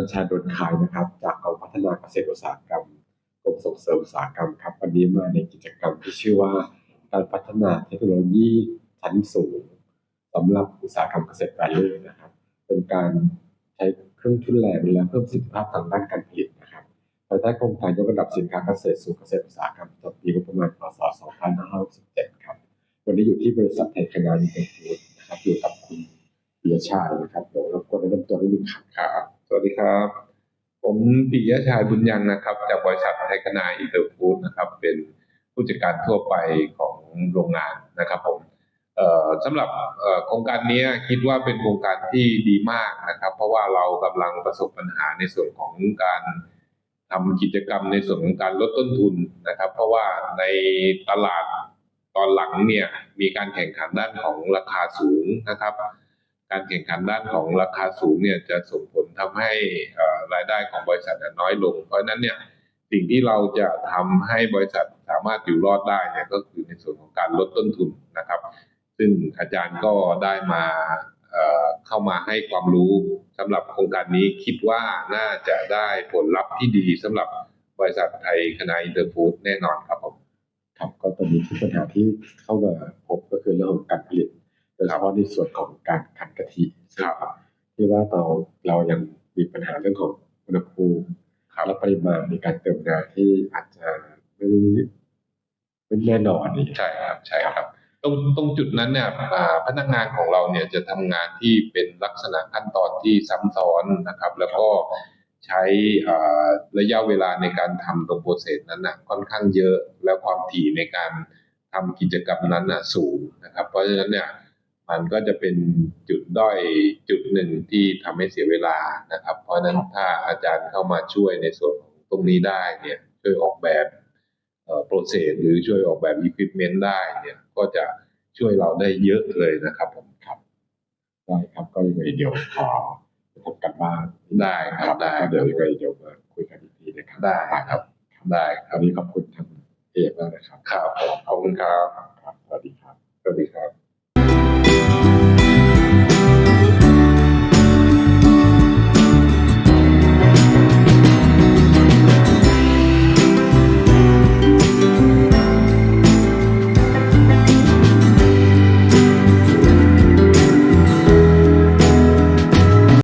ญชัยดนขายนะครับ จากกองพัฒนาเกษตรอุตสาหกรรมกรมส่งเสริมอุตสาหกรรมครับวันนี้มาในกิจกรรมที่ชื่อว่า การพัฒนาเทคโนโลยีชั้นสูงสำหรับอุตสาหกรรมเกษตรแปรรูปนะครับ เป็นการใช้เครื่องทุนแรงและเพิ่มประสิทธิภาพทางด้านการผลิตนะครับภายใต้โครงการยกระดับสินค้าเกษตรสู่เกษตรอุตสาหกรรมต่อปีงบประมาณพศ2567ครับวันนี้อยู่ที่บริษัทไทยคณาอิเตอร์ฟูดนะครับอยู่กับคุณปิยชาตินะครับเดี๋ยวรบกวนแนะนำตัวนิดนึงครับครับ สวัสดีครับ ผมปิยะชายบุญยังนะครับ จากบริษัทไทยคณาอินเตอร์ฟูดนะครับ เป็นผู้จัดการทั่วไปของโรงงานนะครับผมสำหรับโครงการนี้คิดว่าเป็นโครงการที่ดีมากนะครับ เพราะว่าเรากำลังประสบปัญหาในส่วนของการทำกิจกรรมในส่วนของการลดต้นทุนนะครับ เพราะว่าในตลาดตอนหลังเนี่ยมีการแข่งขันด้านของราคาสูงนะครับ การแข่งขันด้านของราคาสูงเนี่ยจะส่งผลทำให้รายได้ของบริษัทน้อยลง เพราะฉะนั้นเนี่ยสิ่งที่เราจะทำให้บริษัทสามารถอยู่รอดได้เนี่ยก็คือในส่วนของการลดต้นทุนนะครับ ซึ่งอาจารย์ก็ได้มาเข้ามาให้ความรู้สำหรับโครงการนี้คิดว่าน่าจะได้ผลลัพธ์ที่ดีสำหรับบริษัทไทยคณาอินเตอร์ฟู้ดแน่นอนครับผมครับก็ตอนนี้ที่ปัญหาที่เข้ามาพบก็คือเรื่องของการผลิต ยเฉพาะในส่วนของการคั้นกะทิครับที่ว่าเราเรายังมีปัญหาเรื่องของอุณหภูมิครับและปริมาณในการเติมน้ำที่อาจจะไม่ไม่แน่นอนนี่ใช่ครับใช่ครับตรงตรงจุดนั้นเนี่ยอ่าพนักงานของเราเนี่ยจะทำงานที่เป็นลักษณะขั้นตอนที่ซ้ำซ้อนนะครับ แล้วก็ใช้อ่าระยะเวลาในการทำตรงโปรเซสนั้นนะค่อนข้างเยอะแล้วความถี่ในการทำกิจกรรมนั้นนะสูงนะครับ เพราะฉะนั้นเนี่ย มันก็จะเป็นจุดด้อยจุดหนึ่งที่ทำให้เสียเวลานะครับ เพราะฉะนั้นถ้าอาจารย์เข้ามาช่วยในส่วนของตรงนี้ได้เนี่ยช่วยออกแบบโปรเซสหรือช่วยออกแบบอุปกรณ์ได้เนี่ยก็จะช่วยเราได้เยอะเลยนะครับผมครับได้ครับก็ยังไงเดี๋ยวขอไปทำกันบ้านได้ครับได้แล้วก็เดี๋ยวยังไงเดี๋ยวมาคุยกันอีกทีนะครับได้ครับได้ครัวับนนี้ขอบคุณทางเอกมากนะครับครับผมขอบคุณครับ